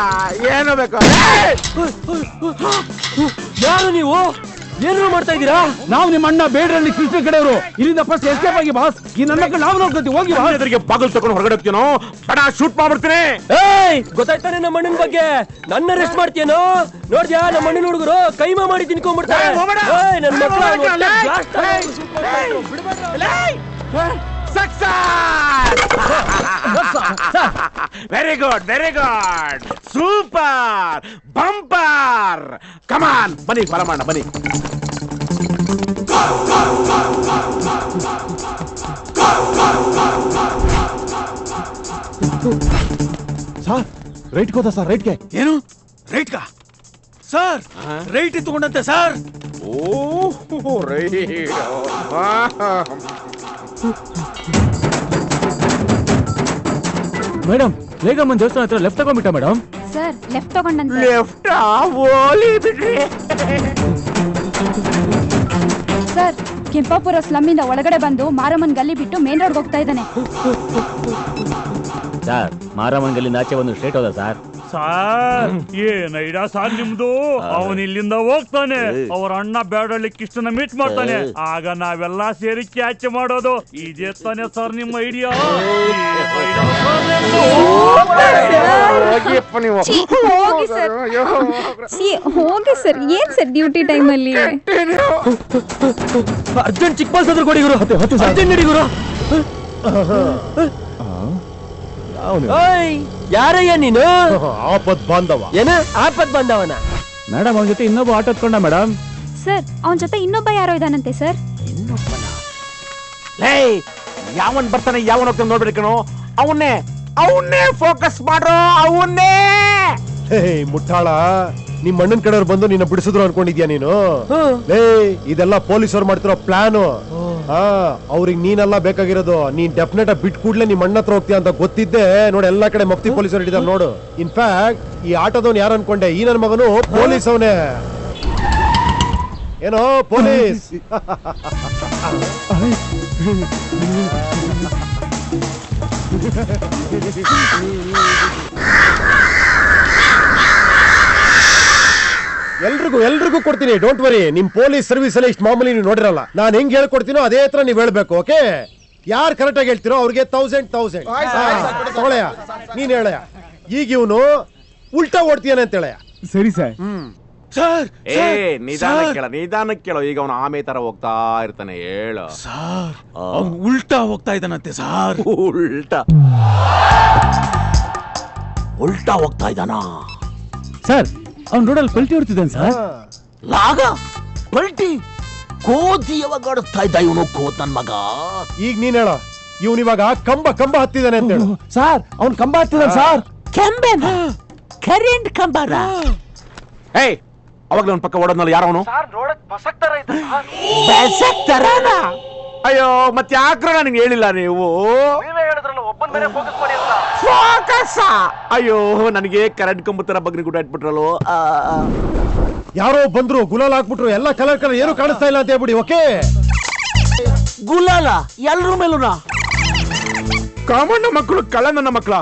ಮಾಡ್ಲೇಬೇಕು ಯಾರು ನೀವು ಏನು ಮಾಡ್ತಾ ಇದ್ದೀರಾ ನಾವು ನಿಮ್ಮ ಅಣ್ಣ ಬೇಡ್ರಲ್ಲಿ ಕೃಷ್ಣ ಕಡೆಯವರು ಇಲ್ಲಿಂದ ಫಸ್ಟ್ ಎಸ್ಕೇಪ್ ಆಗಿ ಬಾಸ್ ಈ ನನ್ನ ಮಕ್ಕಳು ನಾವು ನೋಡ್ಕೊತೀವಿ ಹೋಗಿ ಬಾಸ್ ಎದುರಿಗೆ ಬಾಗಿಲು ತಗೊಂಡು ಹೊರಗಡೆ ಹೋಗ್ತೀನೋ ಬಡ ಶೂಟ್ ಮಾಡ್ಬಿಡ್ತೀನಿ ಏಯ್ ಗೊತ್ತಾಯ್ತಾನೆ ನಮ್ಮ ಅಣ್ಣನ ಬಗ್ಗೆ ನನ್ನ ರೆಸ್ಟ್ ಮಾಡ್ತೀಯನೋ ನೋಡ್ದ್ಯಾ ನಮ್ಮ ಅಣ್ಣನ ಹುಡುಗರು ಕೈಮಾ ಮಾಡಿ ತಿನ್ಕೊಂಡ್ಬಿಡ್ತಾರೆ ಏಯ್, ಹೋಗ್ಬೇಡ. ಏಯ್, success very good very good super bumper come on బని పరమాండ బని సార్ రైట్ కోదా సార్ రైట్ కే ఏను రైట్ కా సార్ రైట్ ఎత్తుకుండంతే సార్ ఓ రైట్ ಮೇಡಮ್ ಲೇಗಮ್ಮನ್ ದೇವಸ್ಥಾನ ಹತ್ರ ಲೆಫ್ಟ್ ತಗೊಂಡ್ಬಿಟ್ಟ ಮೇಡಮ್. ಸರ್ ಲೆಫ್ಟ್ ತಗೊಂಡಂತೆ. ಲೆಫ್ಟ್ ಓಲಿ ಬಿಡ್ರಿ. ಸರ್ ಕೆಂಪಾಪುರ ಸ್ಲಮ್ಮಿಂದ ಇಂದ ಒಳಗಡೆ ಬಂದು ಮಾರಮ್ಮನ್ ಗಲ್ಲಿ ಬಿಟ್ಟು ಮೇನ್ ರೋಡ್ ಹೋಗ್ತಾ ಇದ್ದಾನೆ. ಸರ್ ಮಾರಮ್ಮನ್ ಗಲ್ಲಿ ಆಚೆ ಒಂದು ಸ್ಟ್ರೇಟ್ ಹೋದ ಸರ್. ಸಾರ್ ಏನ್ ಐಡಾ ಸಾರ್ ನಿಮ್ದು ಅವನ್ ಇಲ್ಲಿಂದ ಹೋಗ್ತಾನೆ ಅವ್ರ ಅಣ್ಣ ಬೇಡಳ್ಳಿ ಕೃಷ್ಣನ ಮೀಟ್ ಮಾಡ್ತಾನೆ ಆಗ ನಾವೆಲ್ಲ ಸೇರಿ ಕ್ಯಾಚ್ ಮಾಡೋದು ಇದೇ ತಾನೆ ಸರ್ ನಿಮ್ಮ ಐಡಿಯಾ ಹೋಗಿ ಸರ್ ಹೋಗಿ ಸರ್ ಏನ್ ಸರ್ ಡ್ಯೂಟಿ ಅಲ್ಲಿ ಅರ್ಜೆಂಟ್ ಚಿಕ್ಕ ಬಾಸ್ ಕೊಡಿ ಗುರು ಅರ್ಜೆಂಟ್ ನಡಿ ಗುರು ಯಾರಯ್ಯ ನೀನು? ಆಪತ್ ಬಂದವ ಏನ? ಆಪತ್ ಬಂದವನ ಮೇಡಮ್ ಅವನ ಜೊತೆ ಇನ್ನೊಬ್ಬ ಆಟೋ ಹತ್ಕೊಂಡ ಮೇಡಮ್. ಸರ್ ಅವನ ಜೊತೆ ಇನ್ನೊಬ್ಬ ಯಾರೋ ಇದಾನಂತೆ ಸರ್. ಲೇ ಯಾವನ್ ಬರ್ತಾನೆ ಯಾವನ್ ಹೋಗ್ತಾನೆ ನೋಡ್ಬೇಡಿ ಕಣೋ. ಅವನ್ನೇ ಅವನ್ನೇ ಫೋಕಸ್ ಮಾಡ್ರೋ ಅವನ್ನೇ. ಹೇ ಮುಟ್ಟಾಳ ನಿಮ್ ಅಣ್ಣನ್ ಕಡೆಯವ್ರು ಬಂದು ನಿನ್ನ ಬಿಡಿಸಿದ್ರು ಅನ್ಕೊಂಡಿದ್ಯಾ ನೀನು? ಲೇ ಇದೆಲ್ಲ ಪೊಲೀಸರು ಮಾಡ್ತಿರೋ ಪ್ಲಾನು ಹಾ ಅವ್ರಿಗೆ ನೀನೆಲ್ಲ ಬೇಕಾಗಿರೋದು. ನೀನ್ ಡೆಫಿನೆಟ್ ಬಿಟ್ ಕೂಡ್ಲೆ ನಿಮ್ ಅಣ್ಣ ಹತ್ರ ಹೋಗ್ತೀಯ ಅಂತ ಗೊತ್ತಿದ್ದೆ ನೋಡಿ ಎಲ್ಲ ಕಡೆ ಮಫ್ತಿ ಪೊಲೀಸರು ಹಿಡಿದಾರೆ ನೋಡು. ಇನ್ಫ್ಯಾಕ್ಟ್ ಈ ಆಟೋದವ್ನು ಯಾರು ಅನ್ಕೊಂಡೆ? ಈ ನನ್ನ ಮಗನು ಪೊಲೀಸ್ ಅವನೇ ಏನೋ ಪೊಲೀಸ್. ಎಲ್ರಿಗೂ ಎಲ್ರಿಗೂ ಕೊಡ್ತೀನಿ. ಡೋಂಟ್ ವರಿ ನಿಮ್ ಪೊಲೀಸ್ ಸರ್ವಿಸ್ ಅಲ್ಲಿ ಇಷ್ಟು ಮಾಮೂಲಿ ನೀವು ನೋಡಿರಲ್ಲ. ನಾನು ಹೆಂಗ್ ಹೇಳ್ಕೊಡ್ತೀನೋ ಅದೇ ತರ ನೀವು ಹೇಳ್ಬೇಕು ಓಕೆ ಯಾರು ಕರೆಕ್ಟ್ ಆಗಿ ಹೇಳ್ತೀರೋ ಅವ್ರಿಗೆ ತೌಸಂಡ್ ತೌಸಂಡ್ ತಗೊಳಯ? ನೀನ್ ಹೇಳಯ ಈಗ ಇವನು ಉಲ್ಟಾ ಓಡ್ತೀಯಾನೆ ಅಂತ ಹೇಳಯ ಸರಿ ಸರ್. ಸರ್ ಏ ನಿಧಾನ ಕೇಳ ನಿಧಾನ ಕೇಳೋ. ಈಗ ಅವನು ಆಮೆ ತರ ಹೋಗ್ತಾ ಇರ್ತಾನೆ ಹೇಳು. ಸರ್ ಅವ್ನು ಉಲ್ಟಾ ಹೋಗ್ತಾ ಇದ್ದಾನಂತೆ ಸರ್. ಉಲ್ಟಾ. ಉಲ್ಟಾ ಹೋಗ್ತಾ ಇದ್ದಾನಾ? ಸರ್ ಅವ್ನ ರೋಡಲ್ಲಿ ಪಲ್ಟಿ ಹೊಡ್ತಿದ್ದಾನೆ ಸರ್. ಲಾಗ ಪಲ್ಟಿ? ಕೋತಿ ಯಾವಾಗ ಆಡಿಸ್ತಾ ಇದ್ದ ಇವನು ಕೋತ್ ನನ್ ಮಗ? ಈಗ ನೀನ್ ಹೇಳ. ಇವನ್ ಇವಾಗ ಕಂಬ ಕಂಬ ಹತ್ತಿದಾನೆ ಅಂತ ಹೇಳು. ಸರ್ ಅವ್ನ್ ಕಂಬ ಹತ್ತಿದ್ದಾನೆ ಸರ್. ಕೆಂಬೆನ? ಕರೆಂಟ್ ಕಂಬರ ಏಯ್ ಅವಾಗ ನನ್ನ ಪಕ್ಕ ಓಡೋದ್ನಲ್ಲ ಯಾರವನು ಬೆಸಕ್ತರನ ಅಯ್ಯೋ ಮತ್ತೆ ಯಾಕ್ರ ನನಗೆ ಹೇಳಿಲ್ಲ ನೀವು? ಹೇಳಿದ್ರಲ್ಲ ಒಬ್ಬನ ಮೇಲೆ ಫೋಕಸ್ ಕರೆಂಟ್ ಕಂಬ ತರ ಬಗ್ನಿ ಗುಡ್ಡ ಇಟ್ಬಿಟ್ರಲ್ಲೋ ಆ, ಆ. ಯಾರೋ ಬಂದ್ರು ಗುಲಾಲ್ ಹಾಕ್ಬಿಟ್ರು ಎಲ್ಲ ಕಲರ್ ಕಲರ್ ಏನು ಕಾಣಿಸ್ತಾ ಇಲ್ಲ ಅಂತ ಹೇಳ್ಬಿಡಿ ಓಕೆ? ಗುಲಾಲ ಎಲ್ರ ಮೇಲೂನ? ಕಾಮಣ್ಣ ಮಕ್ಕಳು ಕಳ್ಳ ನನ್ನ ಮಕ್ಕಳ.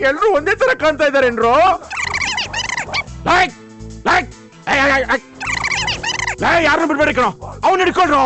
ಎಲ್ಲರೂ ಒಂದೇ ತರ ಕಾಣ್ತಾ ಇದಾರೇನ್ರು ಲೈಕ್ ಲೈಕ್ ಯಾರನ್ನು ಬಿಡ್ಬೇಡಿ ಕಣೋ. ಅವ್ನು ಹಿಡ್ಕೊಂಡ್ರು.